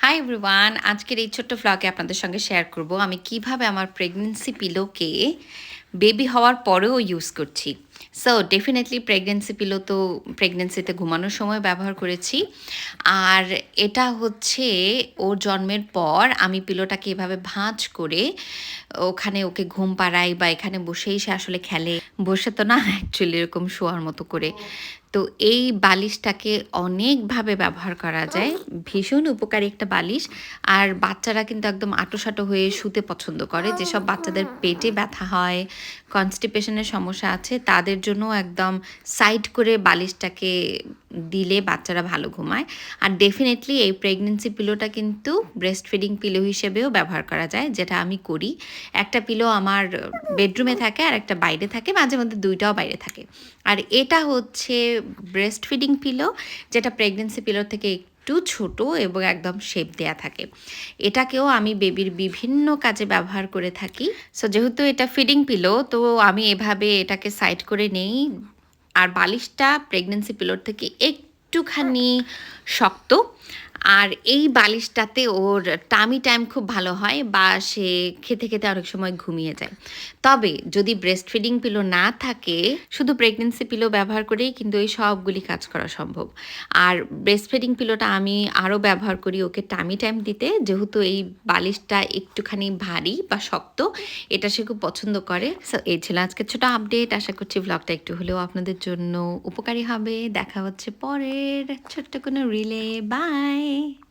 Hi everyone আজকের এই ছোট্ট ফ্লগে আপনাদের সঙ্গে শেয়ার করব। আমি কীভাবে আমার প্রেগনেন্সি পিলোকে বেবি হওয়ার পরেও ইউজ করছি। সো ডেফিনেটলি প্রেগনেন্সি পিলো তো প্রেগনেন্সিতে ঘুমানোর সময় ব্যবহার করেছি। আর এটা হচ্ছে ওর জন্মের পর আমি পিলোটাকে এভাবে ভাঁজ করে ওখানে ওকে ঘুম পাড়াই বা এখানে বসেই সে আসলে খেলে। বসে তো না অ্যাকচুয়ালি এরকম শোয়ার মতো করে। তো এই বালিশটাকে অনেকভাবে ব্যবহার করা যায়। ভীষণ উপকারী একটা বালিশ। আর বাচ্চারা কিন্তু একদম আটোসাটো হয়ে শুতে পছন্দ করে। যেসব বাচ্চাদের পেটে ব্যথা হয় কনস্টিপেশনের সমস্যা আছে, তাদের জন্য একদম সাইড করে বালিশটাকে দিলে বাচ্চারা ভালো ঘুমায়। আর ডেফিনেটলি এই প্রেগনেন্সি পিলোটা কিন্তু ব্রেস্ট ফিডিং পিলো হিসেবেও ব্যবহার করা যায়, যেটা আমি করি। একটা পিলো আমার বেডরুমে থাকে আর একটা বাইরে থাকে, মাঝে মধ্যে দুইটাও বাইরে থাকে। আর এটা হচ্ছে ব্রেস্ট ফিডিং পিলো যেটা প্রেগনেন্সি পিলোর থেকে একটু ছোট এবং একদম শেপ দেয়া থাকে। এটাকেও আমি বেবির বিভিন্ন কাজে ব্যবহার করে থাকি। সো যেহেতু এটা ফিডিং পিলো তো আমি এভাবে এটাকে সাইড করে নেই। আর বালিশটা প্রেগনেন্সি পিলোর থেকে একটুখানি শক্ত। আর এই বালিশটাতে ওর টামি টাইম খুব ভালো হয় বা সে খেতে খেতে অনেক সময় ঘুমিয়ে যায়। তবে যদি ব্রেস্ট ফিডিং পিলো না থাকে, শুধু প্রেগনেন্সি পিলো ব্যবহার করেই কিন্তু এই সবগুলি কাজ করা সম্ভব। আর ব্রেস্ট ফিডিং পিলোটা আমি আরও ব্যবহার করি ওকে টামি টাইম দিতে, যেহেতু এই বালিশটা একটুখানি ভারী বা শক্ত, এটা সে খুব পছন্দ করে। সো এই ছিল আজকে ছোটো আপডেট আশা করছি ব্লগটা একটু হলেও আপনাদের জন্য উপকারী হবে। দেখা হচ্ছে পরের ছোট্ট কোনো রিলে বাই Bye.